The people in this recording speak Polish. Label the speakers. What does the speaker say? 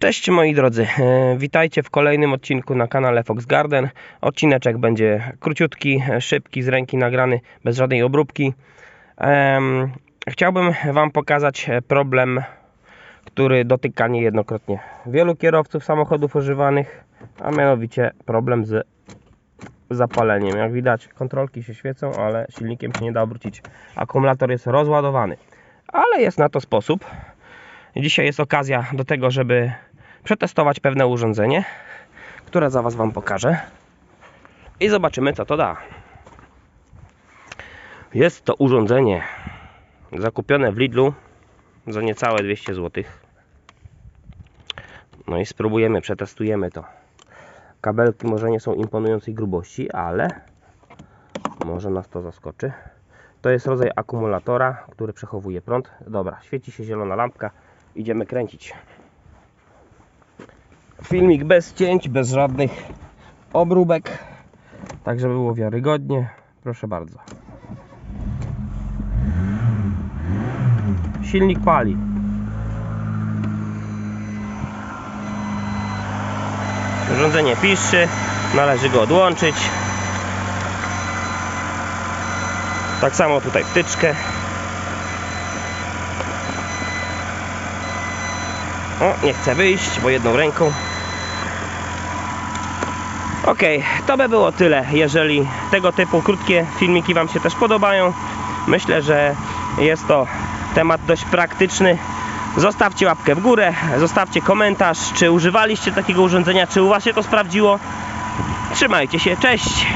Speaker 1: Cześć moi drodzy, E, witajcie w kolejnym odcinku na kanale Fox Garden. Odcineczek będzie króciutki, e, szybki, z ręki nagrany, bez żadnej obróbki. Chciałbym Wam pokazać problem, który dotyka niejednokrotnie wielu kierowców samochodów używanych, a mianowicie problem z zapaleniem. Jak widać kontrolki się świecą, ale silnikiem się nie da obrócić. Akumulator jest rozładowany, ale jest na to sposób. Dzisiaj jest okazja do tego, żeby przetestować pewne urządzenie, które za Was Wam pokażę i zobaczymy co to da. Jest to urządzenie zakupione w Lidlu za niecałe 200 zł. No i spróbujemy, przetestujemy to. Kabelki może nie są imponującej grubości, ale może nas to zaskoczy. To jest rodzaj akumulatora, który przechowuje prąd. Dobra, świeci się zielona lampka. Idziemy kręcić. Filmik bez cięć, bez żadnych obróbek. Tak, żeby było wiarygodnie. Proszę bardzo. Silnik pali. Urządzenie piszczy. Należy go odłączyć. Tak samo tutaj wtyczkę. O, nie chcę wyjść, bo jedną ręką. Ok, to by było tyle. Jeżeli tego typu krótkie filmiki Wam się też podobają, myślę, że jest to temat dość praktyczny. Zostawcie łapkę w górę, zostawcie komentarz, czy używaliście takiego urządzenia, czy u Was się to sprawdziło. Trzymajcie się, cześć!